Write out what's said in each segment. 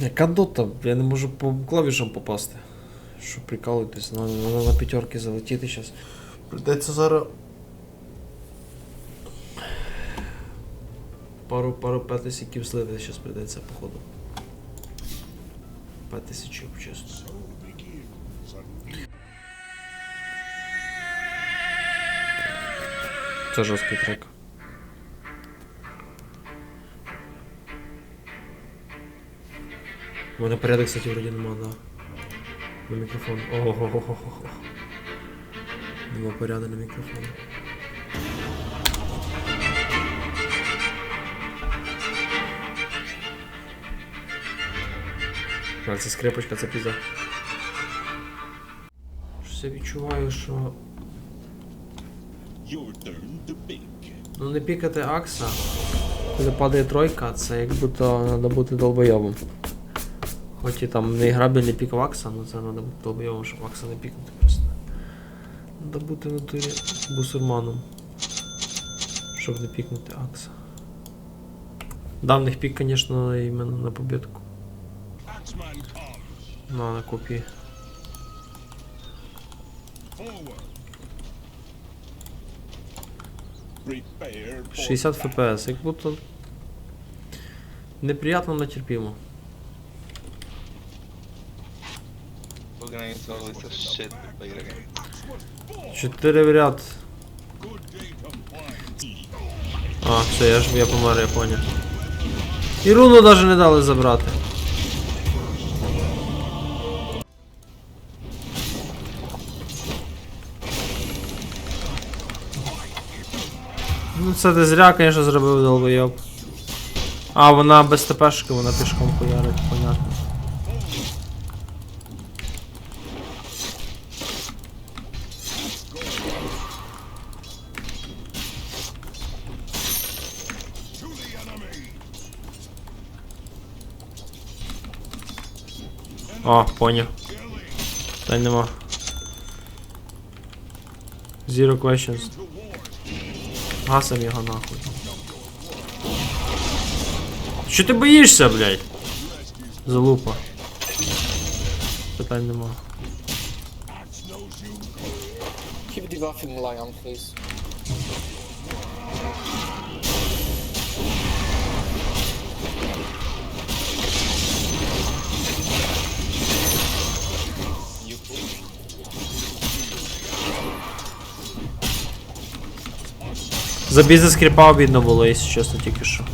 Яка дота? Я не можу по клавішам попасти. Що прикалуєтесь, на, на, на п'ятерки залетіти зараз. Придеться зараз. Пару, пару п'ятисіків слити зараз придеться, походу. П'ятисячів, чесно. Це жорсткий трек. У мене порядок, кстати, вроді нема, да. На мікрофон. Ого-го-го-го. Нема порядок на мікрофон. А, це скрепочка, це пізда. Щось я відчуваю, що. Ну не пікати Акса, коли падає тройка, це як будто треба бути долбойовим. Хоч і там не грабельний пік в Акса, але це треба долбойовим, щоб Акса не пікнути просто. Треба бути в натурі бусурманом. Щоб не пікнути Акса. Давних пік, звісно, іменно на побідку. На, на копії. Forward. 60. FPS, як будто. Неприятно, но терпимо. As shit again. 4 в ряд. А, все, я ж я помер, я понял. І руну навіть не дали забрати. Ну це ти зря, звісно, зробив долбойоб. А, вона без ТПшки, вона пішком хуярить, понятно. О, поняв. Та нема. Zero questions. Гасим його нахуй. Що ти боїшся, блядь? Залупа. Питань нема. Keep debuffing Lion, please. За бізнес кріпа обідно було, якщо чесно, тільки що.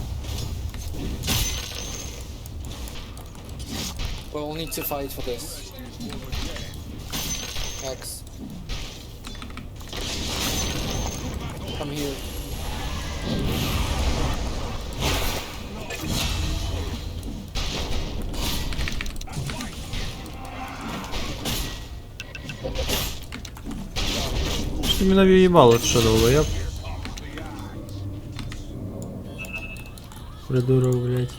We'll need to fight for this. X. Come here. Що ти мене в'їбало, ти що долбоєб? Придурок, блядь.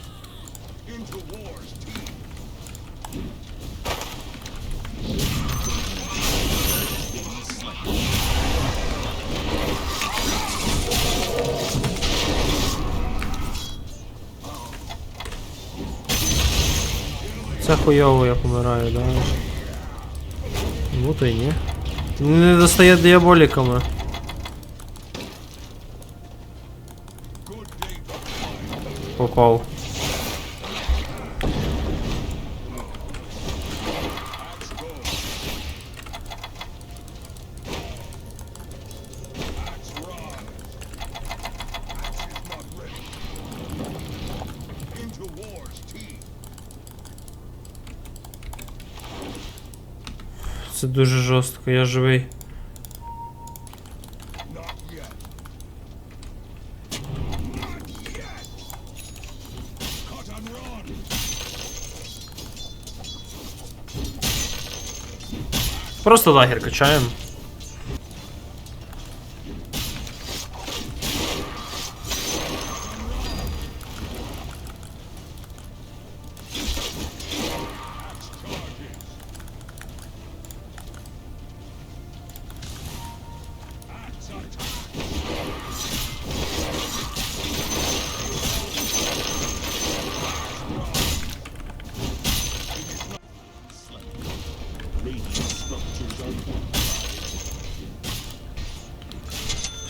Це хуйово я помираю, да? Ну то й ні. Не достає діаболіками. Попав. Це дуже жорстко, я живий. Просто лагер качаємо.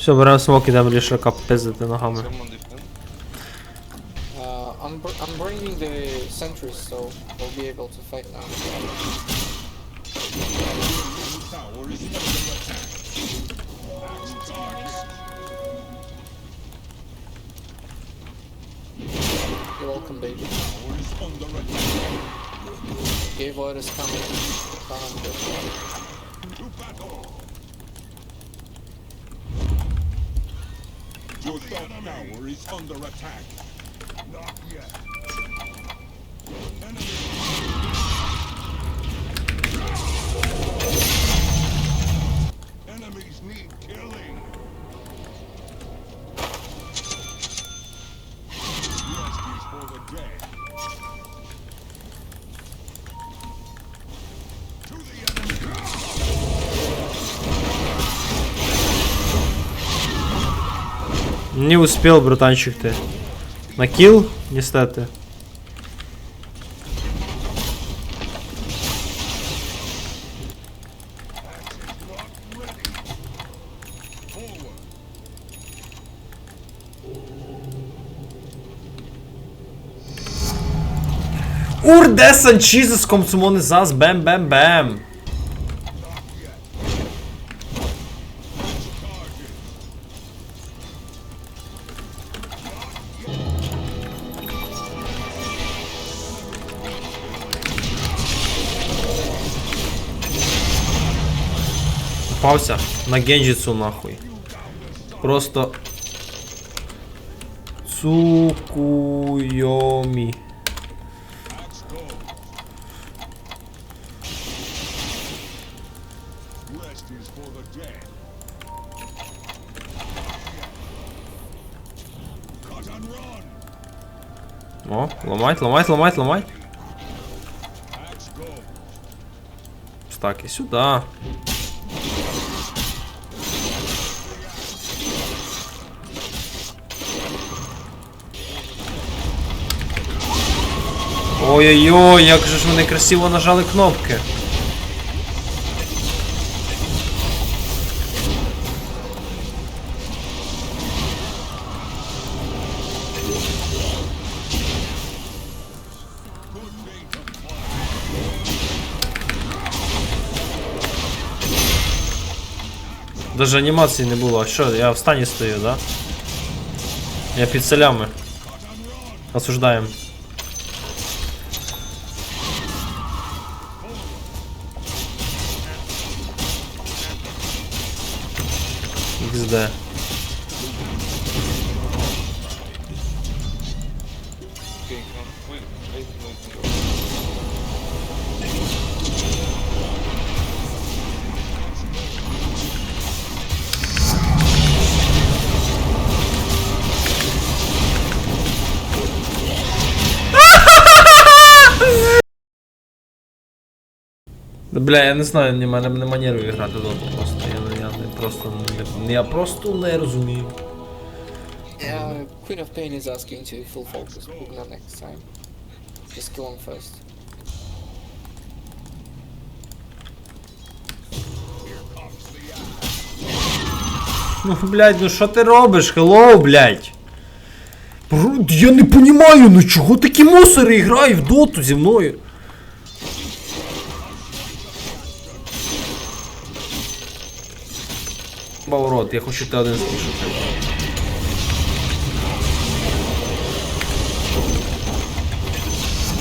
Все, беремо смок, ідемо лішака пиздити ногами. Someone defend. Uh, I'm, br- I'm bringing the sentries, so we'll be able to fight now. Tower is under attack. Axe target. You're welcome, baby. Tower is under attack. Gave orders coming. Can't get one. Your top tower is under attack. Not yet. Enemy. Enemies need killing. Не успел, братанчик ты. На килл, нестати. Forward. Урде Санчізес комсумони зас бем попался на Генжицу нахуй. Просто... Цукуйоми. О, ломать, ломать, ломать, ломать. Так, и сюда. Ой-ой-ой, як же ж вони красиво нажали кнопки. Даже анімації не було. А що, я в стані стою, да? Я під селями. Осуждаем. XD. Okay, come. Wait, wait, wait, wait. Да, Бля, я не знаю, ні, мене не манерую грати доту просто. Просто не, я просто не розумію. Yeah, Queen of Pain is asking to full focus Pugna next time. Just kill him first. Ну, блядь, ну що ти робиш? Хеллоу, блядь. Я не понімаю, ну чого такі мусори грають в доту зі мною? Баурот, я хочу тебе один слушати.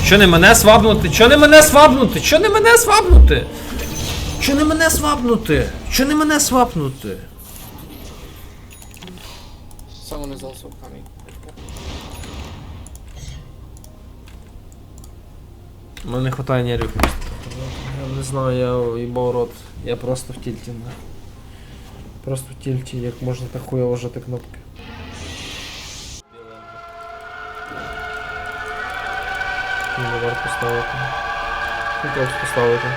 Що не мене свабнути? Чо не мене свабнути? Чо не мене свабнути? Чо не мене свабнути? Чо не мене свапнути? Someone is also coming. Мене не хватає нервів. Я не знаю, я їбав рот. Я просто в тільті. Просто тільті, як можна так хуя вжати кнопки. Не варто ставити. Ну просто поставити.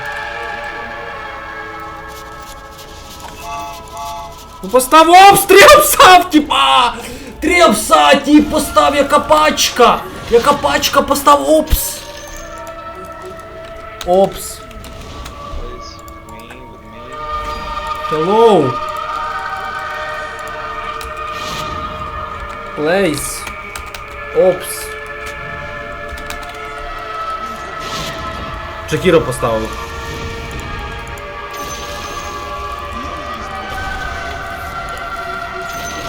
Ну постав обстріл псав, типа! Три пса, тип, постав, яка пачка! Яка пачка постав опс! Опс! Hello! Плейс. Опс. Шакіро поставив.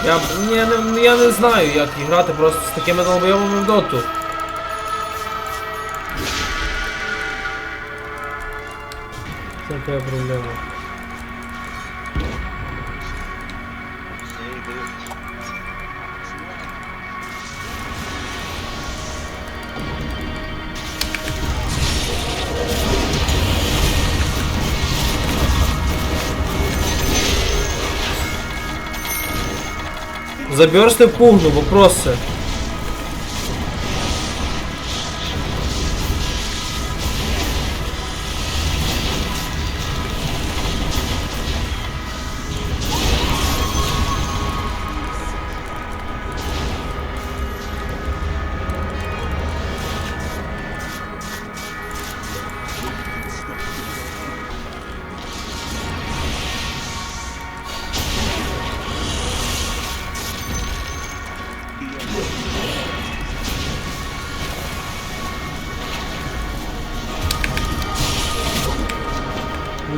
Я, б- ні, я, не, я не знаю, як грати просто з такими долбойовими в доту. Це твоя проблема. Заберсти пугну, вопроси.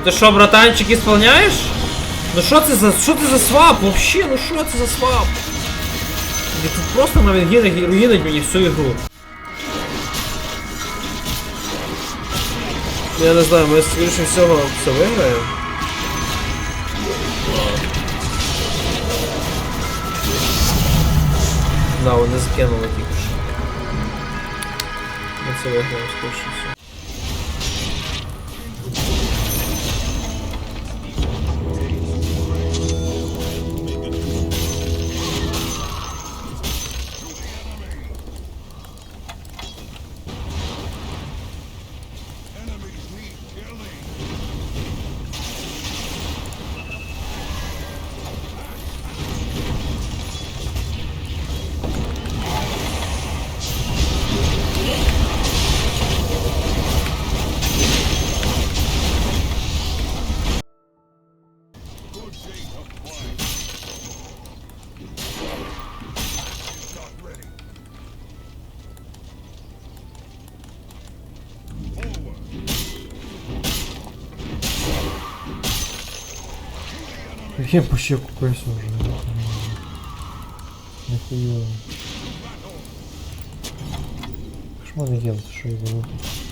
Ти що, братанчик, ісполняєш? Ну що це за. що це за свап вообще? Ну що це за свап? Я тут просто на венгінах руїнить мені всю ігру. Я не знаю, ми скоріше всього все виграємо. Да, вони закинули тільки що. Ми це виграємо скоріше всього. Я по щеку кайсу уже. Нихуя. Кошмарный делать, что его Into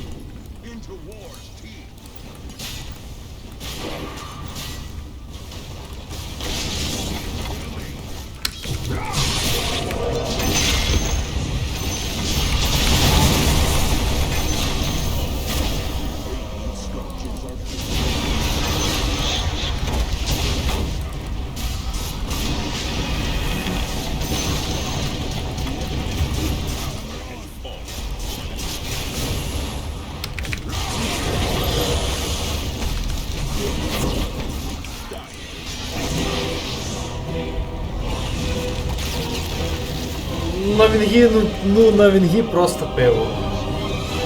вінгі, ну, ну на вінгі просто пиво.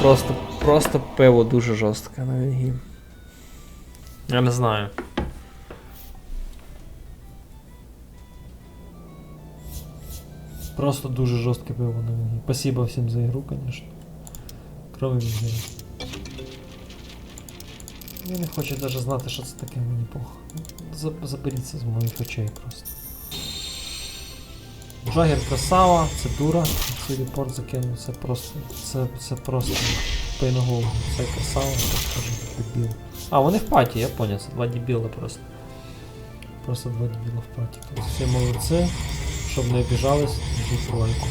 Просто, просто пиво дуже жорстке на вінгі. Я не знаю. Просто дуже жорстке пиво на вінгі. Спасибо всім за ігру, конечно. Кроме вінгі. Я не хочу навіть знати, що це таке, мені. За- Заберіться з моїх очей просто. Джагер красава, це дура, цей репорт закинув, це просто. Це, це просто пейногол. Це красава, це теж дебіл. А, вони в паті, я поняв, це два дебіла просто. Просто два дебіла в паті. Тобто всі молодці, щоб не обіжались, ждіть лайку.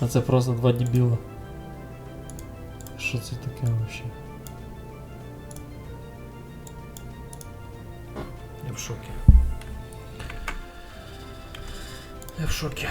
А це просто два дебіла. Що це таке вообще? Я в шокі. Я в шокі.